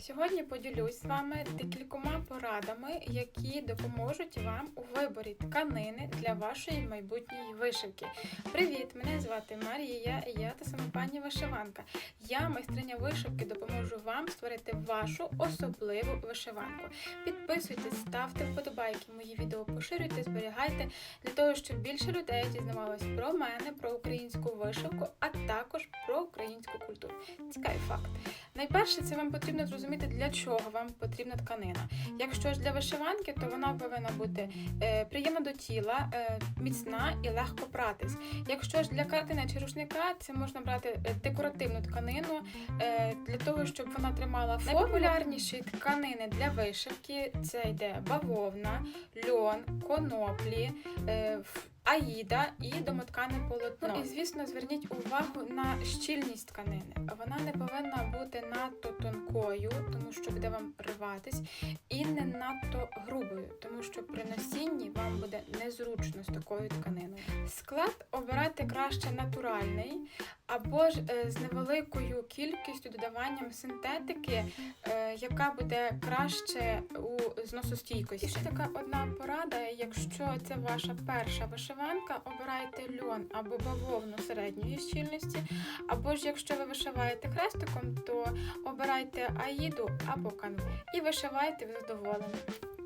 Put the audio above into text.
Сьогодні поділюсь з вами декількома порадами, які допоможуть вам у виборі тканини для вашої майбутньої вишивки. Привіт! Мене звати Марія, і я та сама пані вишиванка. Я майстриня вишивки допоможу вам створити вашу особливу вишиванку. Підписуйтесь, ставте вподобайки, мої відео поширюйте, зберігайте для того, щоб більше людей дізнавалось про мене, про українську вишивку, а також про українську культуру. Цікавий факт. Найперше, це вам потрібно зрозуміти, для чого вам потрібна тканина. Якщо ж для вишиванки, то вона повинна бути е, приємна до тіла, е, міцна і легко пратись. Якщо ж для картини чи рушника, це можна брати е, декоративну тканину для того, щоб вона тримала форму. Найпопулярніші тканини для вишивки це йде бавовна, льон, коноплі. Аїда і домоткане полотно. Ну і звісно, зверніть увагу на щільність тканини. Вона не повинна бути надто тонкою, тому що буде вам рватись, і не надто грубою, тому що при носінні вам буде незручно з такою тканиною. Склад обирайте краще натуральний, або ж е, з невеликою кількістю додаванням синтетики, е, яка буде краще у зносостійкості. І ще така одна порада: якщо це ваша перша вишиванка, обирайте льон або бавовну середньої щільності, або ж якщо ви вишиваєте хрестиком, то обирайте аїду або канву і вишивайте в задоволення.